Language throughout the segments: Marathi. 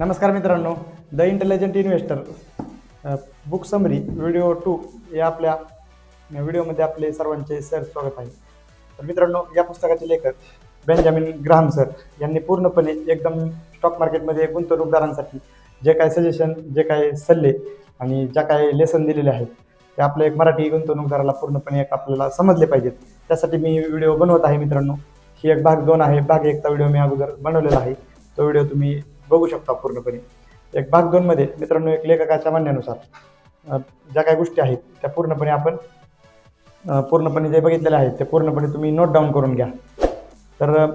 नमस्कार मित्रांनो the intelligent investor book summary video two या आपल्या व्हिडिओमध्ये आपले सर्वांचे सर स्वागत आहे. तर मित्रांनो या पुस्तकाचे लेखक बेंजामिन ग्राहम सर यांनी पूर्णपणे एकदम स्टॉक मार्केटमध्ये गुंतवणूकदारांसाठी जे काय सजेशन जे काय सल्ले आणि ज्या काय लेसन दिलेले आहेत ते आपल्या एक मराठी गुंतवणूकदाराला पूर्णपणे एक आपल्याला समजले पाहिजेत. त्यासाठी मी व्हिडिओ बनवत आहे मित्रांनो. ही एक भाग दोन आहे. भाग एकचा व्हिडिओ मी अगोदर बनवलेला आहे. तो व्हिडिओ तुम्ही बघू शकता पूर्णपणे. एक भाग दोनमध्ये मित्रांनो एक लेखकाच्या म्हणण्यानुसार ज्या काही गोष्टी आहेत त्या पूर्णपणे आपण पूर्णपणे जे बघितलेले आहेत ते पूर्णपणे तुम्ही नोट डाऊन करून घ्या. तर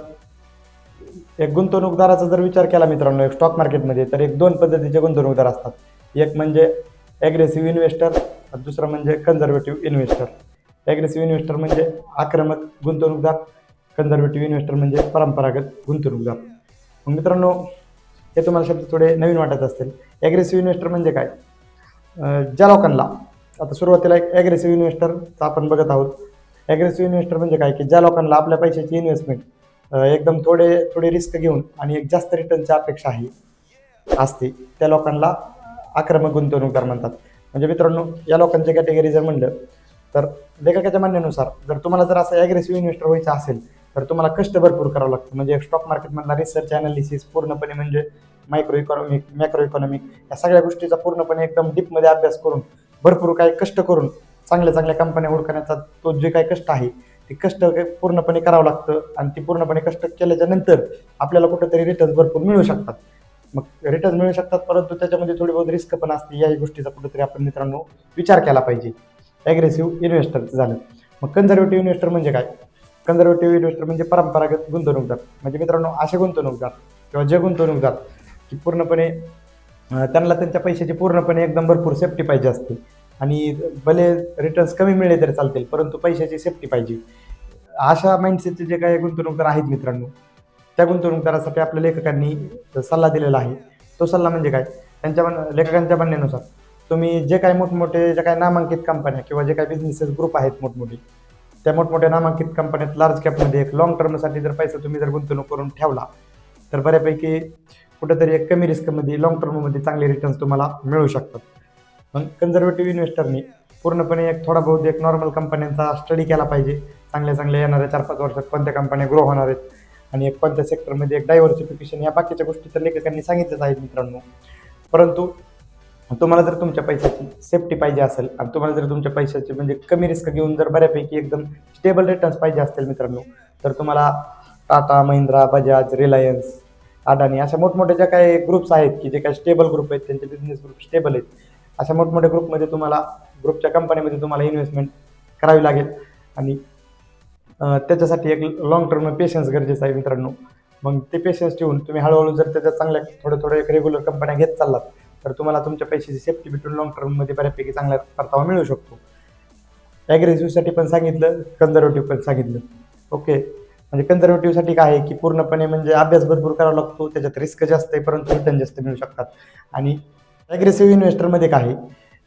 एक गुंतवणूकदाराचा जर विचार केला मित्रांनो एक स्टॉक मार्केटमध्ये तर एक दोन पद्धतीचे गुंतवणूकदार असतात. एक म्हणजे ॲग्रेसिव्ह इन्व्हेस्टर दुसरं म्हणजे कन्झर्वेटिव्ह इन्व्हेस्टर ॲग्रेसिव्ह इन्व्हेस्टर म्हणजे आक्रमक गुंतवणूकदार. कन्झर्वेटिव्ह इन्व्हेस्टर म्हणजे परंपरागत गुंतवणूकदार मग मित्रांनो हे तुम्हाला शब्द थोडे नवीन वाटत असतील. ॲग्रेसिव्ह इन्व्हेस्टर म्हणजे काय? ज्या लोकांना आता सुरुवातीला एक ॲग्रेसिव्ह इन्व्हेस्टरचा आपण बघत आहोत. ॲग्रेसिव्ह इन्व्हेस्टर म्हणजे काय? की ज्या लोकांना आपल्या पैशाची इन्व्हेस्टमेंट एकदम थोडे थोडे रिस्क घेऊन आणि एक जास्त रिटर्नची अपेक्षा आहे असते त्या लोकांना आक्रमक गुंतवणूकदार म्हणतात. म्हणजे मित्रांनो या लोकांची कॅटेगरी जर म्हणलं तर लेखकाच्या म्हणण्यानुसार जर तुम्हाला जर असं ॲग्रेसिव्ह इन्व्हेस्टर व्हायचं असेल तर तुम्हाला कष्ट भरपूर करावं लागतं. म्हणजे स्टॉक मार्केटमधला रिसर्च अनालिसिस पूर्णपणे म्हणजे मायक्रो इकॉनॉमिक मॅक्रो इकॉनॉमिक या सगळ्या गोष्टीचा पूर्णपणे एकदम डीपमध्ये अभ्यास करून भरपूर काही कष्ट करून चांगल्या चांगल्या कंपन्या ओळखण्याचा तो जे काही कष्ट आहे ते कष्ट पूर्णपणे करावं लागतं. आणि ती पूर्णपणे कष्ट केल्याच्यानंतर आपल्याला कुठंतरी रिटर्न भरपूर मिळू शकतात. मग रिटर्न मिळू शकतात परंतु त्याच्यामध्ये थोडी बहुत रिस्क पण असते. याही गोष्टीचा कुठेतरी आपण मित्रांनो विचार केला पाहिजे. ॲग्रेसिव्ह इन्व्हेस्टर झालं. मग कन्झर्वेटिव्ह इन्व्हेस्टर म्हणजे काय? कन्झर्वेटिव्ह इन्व्हेस्टर म्हणजे परंपरागत गुंतवणूकदार म्हणजे मित्रांनो असे गुंतवणूकदार किंवा जे गुंतवणूकदार की पूर्णपणे त्यांना त्यांच्या पैशाची पूर्णपणे एकदम भरपूर सेफ्टी पाहिजे असते. आणि भले रिटर्न्स कमी मिळले तरी चालतील परंतु पैशाची सेफ्टी पाहिजे. अशा माइंडसेटचे जे काही गुंतवणूकदार आहेत मित्रांनो त्या गुंतवणूकदारासाठी आपल्या लेखकांनी सल्ला दिलेला आहे. तो सल्ला म्हणजे काय? त्यांच्या म्हण लेखकांच्या म्हणण्यानुसार तुम्ही जे काही मोठमोठे जे काही नामांकित कंपन्या किंवा जे काही बिझनेसेस ग्रुप आहेत मोठमोठे त्या मोठमोठ्या नामांकित कंपन्यात लार्ज कॅपमध्ये एक लॉंग टर्मसाठी जर पैसा तुम्ही जर गुंतवणूक करून ठेवला तर बऱ्यापैकी कुठेतरी एक कमी रिस्कमध्ये लॉंग टर्ममध्ये चांगले रिटर्न्स तुम्हाला मिळू शकतात. मग कन्झर्वेटिव्ह इन्व्हेस्टरनी पूर्णपणे एक थोडा बहुत एक नॉर्मल कंपन्यांचा स्टडी केला पाहिजे. चांगल्या चांगल्या येणाऱ्या चार पाच वर्षात कोणत्या कंपन्या ग्रो होणार आहेत आणि एक कोणत्या सेक्टरमध्ये एक डायव्हर्सिफिकेशन या बाकीच्या गोष्टी तर लेखकांनी सांगितल्याच आहेत मित्रांनो. परंतु तुम्हाला जर तुमच्या पैशाची सेफ्टी पाहिजे असेल आणि तुम्हाला जर तुमच्या पैशाची म्हणजे कमी रिस्क घेऊन जर बऱ्यापैकी एकदम स्टेबल रिटर्न्स पाहिजे असतील मित्रांनो तर तुम्हाला टाटा महिंद्रा बजाज रिलायन्स अडाणी अशा मोठमोठ्या ज्या काही ग्रुप्स आहेत की जे काही स्टेबल ग्रुप आहेत त्यांचे बिझनेस ग्रुप स्टेबल आहेत अशा मोठमोठ्या ग्रुपमध्ये तुम्हाला ग्रुपच्या कंपनीमध्ये तुम्हाला इन्व्हेस्टमेंट करावी लागेल. आणि त्याच्यासाठी एक लॉंग टर्म पेशन्स गरजेचं आहे मित्रांनो. मग ते पेशन्स ठेवून तुम्ही हळूहळू जर त्याच्या चांगल्या थोडं थोडं एक रेग्युलर कंपन्या घेत चाललात तर तुम्हाला तुमच्या पैशाची सेफ्टी भेटून लॉंग टर्ममध्ये बऱ्यापैकी चांगला परतावा मिळू शकतो. ॲग्रेसिव्हसाठी पण सांगितलं कन्झर्वेटिव्ह पण सांगितलं. ओके म्हणजे कन्झर्वेटिव्हसाठी काय आहे की पूर्णपणे म्हणजे अभ्यास भरपूर करावा लागतो त्याच्यात रिस्क जास्त आहे परंतु रिटर्न जास्त मिळू शकतात. आणि ॲग्रेसिव्ह इन्व्हेस्टरमध्ये काय आहे?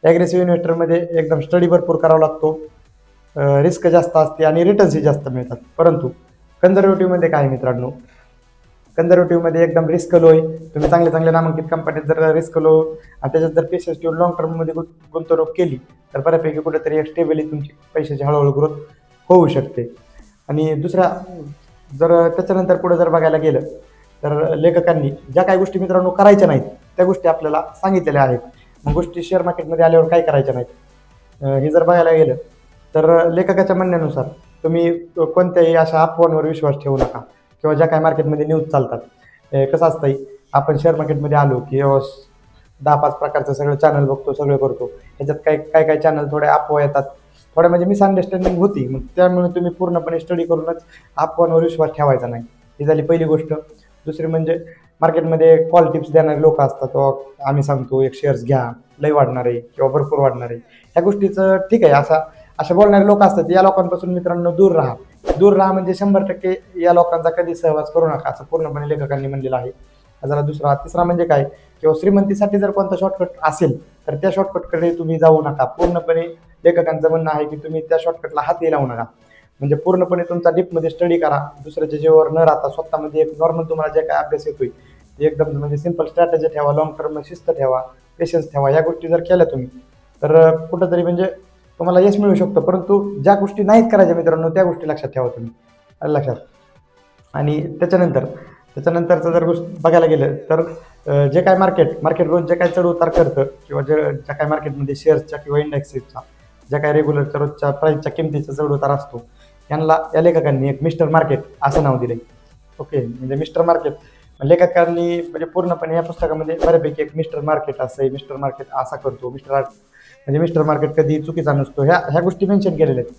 ॲग्रेसिव्ह इन्व्हेस्टरमध्ये एकदम स्टडी भरपूर करावा लागतो. रिस्क जास्त असते आणि रिटर्न्सही जास्त मिळतात. परंतु कन्झर्वेटिव्हमध्ये काय मित्रांनो? कन्झर्वेटिव्हमध्ये एकदम रिस्क लो आहे. तुम्ही चांगल्या चांगल्या नामांकित कंपनीत जर रिस्क लो आणि त्याच्यात जर पेशन्स ठेवून लॉंग टर्ममध्ये गुंत गुंतवणूक केली तर बऱ्यापैकी कुठेतरी एक स्टेबली तुमची. पैशाची हळूहळू ग्रोथ होऊ शकते. आणि दुसऱ्या जर त्याच्यानंतर पुढे जर बघायला गेलं तर लेखकांनी ज्या काही गोष्टी मित्रांनो करायच्या नाहीत त्या गोष्टी आपल्याला सांगितलेल्या आहेत. मग गोष्टी शेअर मार्केटमध्ये आल्यावर काय करायच्या नाहीत? हे जर बघायला गेलं तर लेखकाच्या म्हणण्यानुसार तुम्ही कोणत्याही अशा अफवांवर विश्वास ठेवू नका. किंवा ज्या काही मार्केटमध्ये न्यूज चालतात कसं असतंय आपण शेअर मार्केटमध्ये आलो की दहा पाच प्रकारचं सगळं चॅनल बघतो सगळं करतो. ह्याच्यात काय काय काय चॅनल थोडे अफवा येतात. थोड्या म्हणजे मिसअंडरस्टँडिंग होती मग त्यामुळे तुम्ही पूर्णपणे स्टडी करूनच अफवांवर विश्वास ठेवायचा नाही. ही झाली पहिली गोष्ट. दुसरी म्हणजे मार्केटमध्ये कॉल टिप्स देणारे लोक असतात. आम्ही सांगतो एक शेअर्स घ्या लय वाढणार आहे किंवा भरपूर वाढणार आहे. ह्या गोष्टीचं ठीक आहे असा असे बोलणारे लोक असतात या लोकांपासून मित्रांनो दूर राहा. दूर राहा म्हणजे शंभर टक्के या लोकांचा कधी सहवास करू नका असं पूर्णपणे लेखकांनी म्हणलेलं आहे. जरा दुसरा. तिसरा म्हणजे काय? किंवा श्रीमंतीसाठी जर कोणता शॉर्टकट असेल तर त्या शॉर्टकटकडे तुम्ही जाऊ नका. पूर्णपणे लेखकांचं म्हणणं आहे की तुम्ही त्या शॉर्टकटला हातही लावू नका. म्हणजे पूर्णपणे तुमचा डीपमध्ये स्टडी करा. दुसऱ्याच्या जीवावर न राहता स्वतःमध्ये एक नॉर्मल तुम्हाला जे काय अभ्यास येतोय ते एकदम म्हणजे सिंपल स्ट्रॅटेजी ठेवा लॉंग टर्म शिस्त ठेवा पेशन्स ठेवा. या गोष्टी जर केल्या तुम्ही तर कुठंतरी म्हणजे तुम्हाला यश मिळू शकतं परंतु ज्या गोष्टी नाहीत करायच्या मित्रांनो त्या गोष्टी लक्षात ठेवा तुम्ही. लक्षात. आणि त्याच्यानंतर त्याच्यानंतरचं जर गोष्ट बघायला गेलं तर जे काय मार्केट मार्केट रोज जे काय चढ उतार करतं किंवा जे ज्या काय मार्केटमध्ये शेअर्सच्या किंवा इंडेक्सेसचा ज्या काय रेग्युलरच्या रोजच्या प्राईसच्या किमतीचा चढ उतार असतो यांना या लेखकांनी एक मिस्टर मार्केट असं नाव दिलं ओके म्हणजे मिस्टर मार्केट लेखकांनी म्हणजे पूर्णपणे या पुस्तकामध्ये बऱ्यापैकी एक मिस्टर मार्केट असं आहे मिस्टर मार्केट असा करतो मिस्टर म्हणजे मिस्टर मार्केट कधी चुकीचा नसतो. ह्या ह्या गोष्टी मेन्शन केलेल्या आहेत.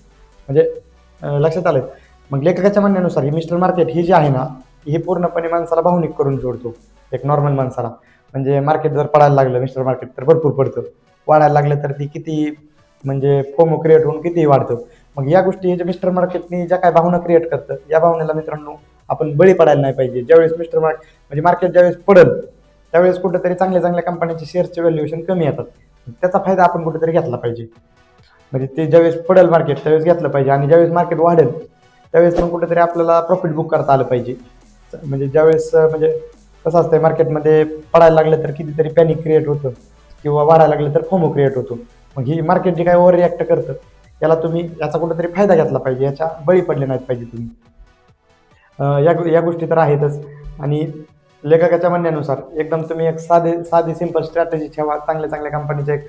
म्हणजे लक्षात आलं मग लेखकाच्या म्हणण्यानुसार ही मिस्टर मार्केट ही जी आहे ना ही पूर्णपणे माणसाला भावनिक करून जोडतो. एक नॉर्मल माणसाला. म्हणजे मार्केट जर पडायला लागलं मिस्टर मार्केट तर भरपूर पडतं. वाढायला लागलं तर ती किती म्हणजे फोमो क्रिएट होऊन कितीही वाढतं. मग या गोष्टी जे मिस्टर मार्केटनी ज्या काय भावना क्रिएट करतं या भावनेला मित्रांनो आपण बळी पडायला नाही पाहिजे. ज्यावेळेस मिस्टर मार्केट म्हणजे मार्केट ज्यावेळेस पडल त्यावेळेस कुठेतरी चांगल्या चांगल्या कंपन्यांचे शेअरचे व्हॅल्युएशन कमी येतात. त्याचा फायदा आपण कुठेतरी घेतला पाहिजे. म्हणजे ते ज्यावेळेस पडेल मार्केट त्यावेळेस घेतलं पाहिजे. आणि ज्यावेळेस मार्केट वाढेल त्यावेळेस पण कुठेतरी आपल्याला प्रॉफिट बुक करता आलं पाहिजे. म्हणजे ज्यावेळेस म्हणजे कसं असतंय मार्केटमध्ये पडायला लागलं तर कितीतरी पॅनिक क्रिएट होतं. किंवा वाढायला लागलं तर फोमो क्रिएट होतो. मग ही मार्केट जे काय ओव्हर रिॲक्ट करतं याला तुम्ही याचा कुठेतरी फायदा घेतला पाहिजे. याच्या बळी पडले नाहीत पाहिजे तुम्ही. या या गोष्टी तर आहेतच. आणि लेखकाच्या म्हणण्यानुसार एकदम तुम्ही एक साधे साधी सिंपल स्ट्रॅटेजी ठेवा. चांगल्या चांगल्या कंपनीचे एक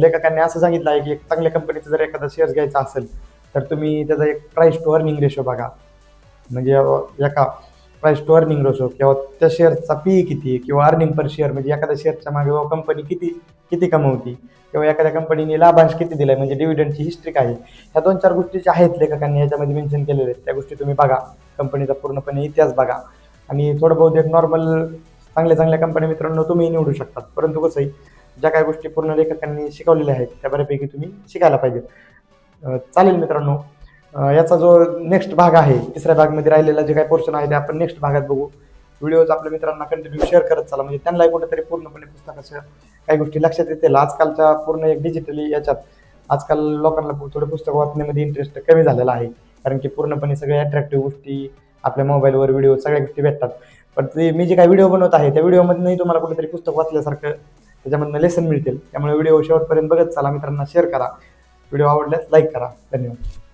लेखकांनी असं सांगितलं आहे की एक चांगल्या कंपनीचं जर एखादा शेअर्स घ्यायचा असेल तर तुम्ही त्याचा एक प्राईस टू अर्निंग रेशो बघा. म्हणजे एका प्राईस टू अर्निंग रेशो किंवा त्या शेअरचा पी किती किंवा अर्निंग पर शेअर म्हणजे एखाद्या शेअरच्या मागे कंपनी किती किती कमवती किंवा एखाद्या कंपनीने लाभांश किती दिलाय म्हणजे डिव्हिडंडची हिस्ट्री काय आहे. ह्या दोन चार गोष्टी ज्या आहेत लेखकांनी याच्यामध्ये मेन्शन केलेल्या आहेत त्या गोष्टी तुम्ही बघा. कंपनीचा पूर्णपणे इतिहास बघा. आणि थोडं बहुत एक नॉर्मल चांगल्या चांगल्या कंपनी मित्रांनो तुम्ही निवडू शकतात. परंतु कसं आहे ज्या काही गोष्टी पूर्ण लेखकांनी शिकवलेल्या आहेत त्या बऱ्यापैकी तुम्ही शिकायला पाहिजेत. चालेल मित्रांनो. याचा जो नेक्स्ट भाग आहे तिसऱ्या भागमध्ये राहिलेला जे काही पोर्शन आहे ते आपण नेक्स्ट भागात बघू. व्हिडिओज आपल्या मित्रांना कंटिन्यू शेअर करत चाला. म्हणजे त्यांनाही कुठेतरी पूर्णपणे पुस्तकाच्या काही गोष्टी लक्षात येतील. आजकालच्या पूर्ण एक डिजिटली याच्यात आजकाल लोकांना थोडं पुस्तक वाचण्यामध्ये इंटरेस्ट कमी झालेला आहे. कारण की पूर्णपणे सगळ्या अट्रॅक्टिव्ह गोष्टी आपल्या मोबाईलवर व्हिडिओ सगळ्या गोष्टी भेटतात. पण ते मी जे काही व्हिडिओ बनवत आहे त्या व्हिडिओमधूनही तुम्हाला कुठेतरी पुस्तक वाचल्यासारखं त्याच्यामधनं लेसन मिळतील. त्यामुळे व्हिडिओ शेवटपर्यंत बघत चला मित्रांना शेअर करा. व्हिडिओ आवडल्यास लाईक करा. धन्यवाद.